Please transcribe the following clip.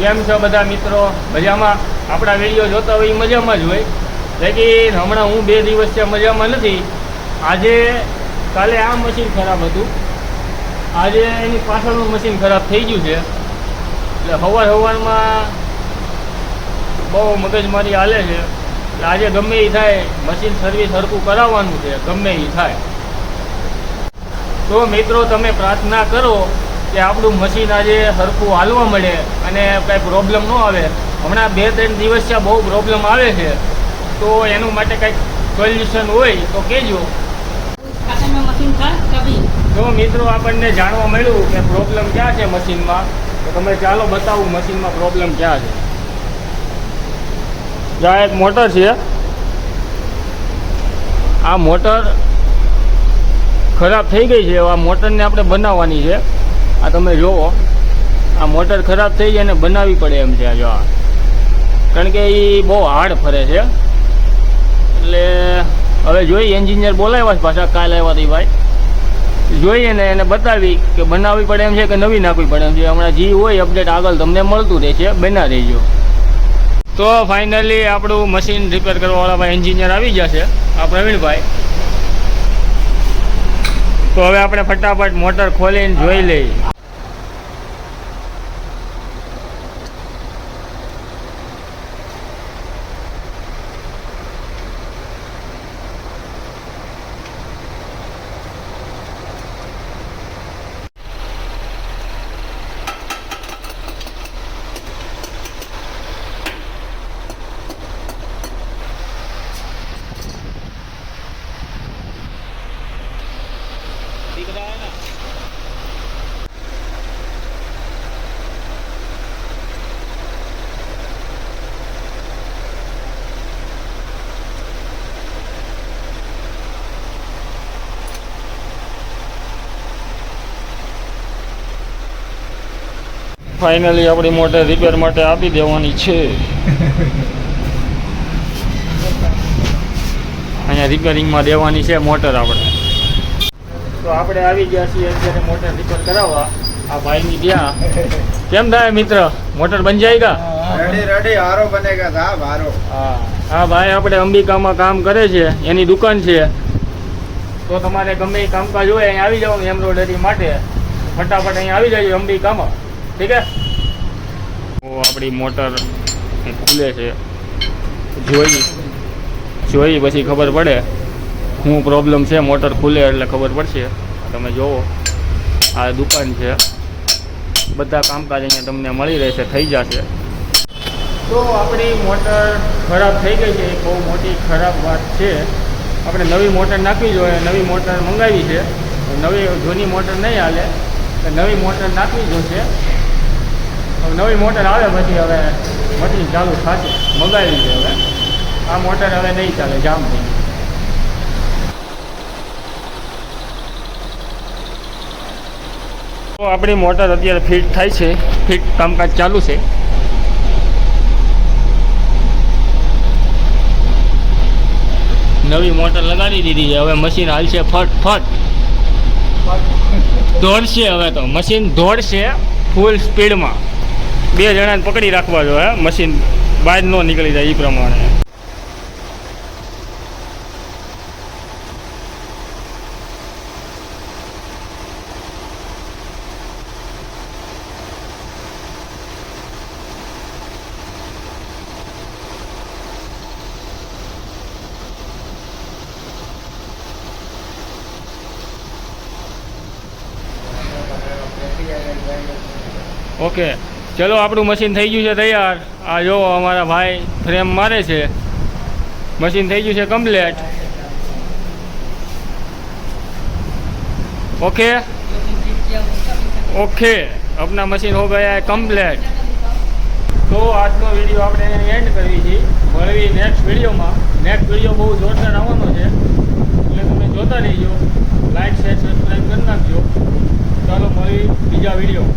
કેમ છો બધા મિત્રો? મજામાં? આપણા વીડિયો જોતા હોય એ મજામાં જ હોય. લેકિન હમણાં હું બે દિવસથી મજામાં નથી. આજે કાલે આ મશીન ખરાબ હતું. આજે એની પાછળનું મશીન ખરાબ થઈ ગયું છે. એટલે હવાર સવારમાં બહુ મગજમારી હાલે છે. એટલે આજે ગમે એ થાય, મશીન સર્વિસ સરખું કરાવવાનું છે, ગમે એ થાય. તો મિત્રો, તમે પ્રાર્થના કરો કે આપણું મશીન આજે સરખું હાલવા મળે અને કાંઈ પ્રોબ્લેમ ન આવે. હમણાં બે ત્રણ દિવસ ત્યાં બહુ પ્રોબ્લેમ આવે છે. તો એનું માટે કંઈક સોલ્યુશન હોય તો કહેજો. તો મિત્રો આપણને જાણવા મળ્યું કે પ્રોબ્લેમ ક્યાં છે મશીનમાં તો તમે ચાલો બતાવું મશીનમાં પ્રોબ્લેમ ક્યાં છે. જ્યાં એક મોટર છે. આ મોટર ખરાબ થઈ ગઈ છે. આ મોટરને આપણે બનાવવાની છે. આ તમે જુઓ આ મોટર ખરાબ થઈ જાય અને બનાવવી પડે એમ છે જો આ. કારણ કે એ બહુ હાર્ડ ફરે છે. એટલે હવે જોઈએ એન્જિનિયર બોલાવ્યા છે પાછા કાલ આવ્યા હતી ભાઈ. જોઈએ ને એને બતાવી કે બનાવવી પડે એમ છે કે નવી નાખવી પડે એમ છે. હમણાં જે હોય અપડેટ આગળ તમને મળતું રહેશે. બના દેજો તો ફાઇનલી આપણું મશીન રિપેર કરવાવાળા ભાઈ એન્જિનિયર આવી જશે આ પ્રવીણભાઈ. તો હવે આપણે ફટાફટ મોટર ખોલીને જોઈ લઈએ. ફાઇનલી આપણી મોટર રિપેર માટે આપી દેવાની છે. અહીંયા રિપેરિંગમાં દેવાની છે મોટર આપણે. તો આપણે આવી ગયા છીએ અત્યારે મોટર રિપેર કરાવવા. આ ભાઈની ત્યાં. કેમ થાય મિત્ર? મોટર બન જાયગા રેડી રેડી હારો બનેગા સાહેબ હારો. હા. હા ભાઈ આપણે અંબિકામાં કામ કરે છે. એની દુકાન છે. તો તમારે ગમે કામકાજ હોય અહીંયા આવી જવાનું એમ્બ્રોઇડરી માટે. ફટાફટ અહીંયા આવી જાય અંબિકામાં. ઠીક છે ઓ આપણી મોટર ખુલે છે. જોઈ જોઈ પછી ખબર પડે. શું પ્રોબ્લેમ છે, મોટર ખુલે એટલે ખબર પડશે. તમે જોવો. આ દુકાન છે. બધા કામકાજ અહીંયા તમને મળી રહેશે, થઈ જશે. તો આપણી મોટર ખરાબ થઈ ગઈ છે બહુ મોટી ખરાબ વાત છે. આપણે નવી મોટર નાખવી જોઈએ, નવી મોટર મંગાવી છે. નવી, જૂની મોટર નહીં હાલે. તો નવી મોટર નાખવી જોશે. નવી મોટર આવે પછી હવે મશીન ચાલુ થશે. મંગાવી છે હવે. આ મોટર હવે નહીં ચાલે જામ થઈ તો આપણી મોટર અત્યારે ફિટ થાય છે. ફિટ કામકાજ ચાલુ છે. નવી મોટર લગાડી દીધી છે. હવે મશીન હાલશે ફટ ફટ. દોડશે હવે તો. મશીન દોડશે ફૂલ સ્પીડમાં બે જણાને પકડી રાખવા જોઈએ મશીન બહાર ન નીકળી જાય એ પ્રમાણે. ઓકે ચલો, આપણું મશીન થઈ ગયું છે તૈયાર. આ જો અમારા ભાઈ ફ્રેમ મારે છે. મશીન થઈ ગયું છે કમ્પ્લેટ ઓકે? ઓકે. આપના મશીન હો ગયા કમ્પ્લેટ તો આજનો વીડિયો આપણે એન્ડ કરવી છીએ મળવી નેક્સ્ટ વિડીયોમાં નેક્સ્ટ વીડિયો બહુ જોરદાર આવવાનો છે. એટલે તમે જોતા રહીજો. લાઈક શેર સબસ્ક્રાઈબ કરી નાખજો. ચાલો મળવી બીજા વીડિયો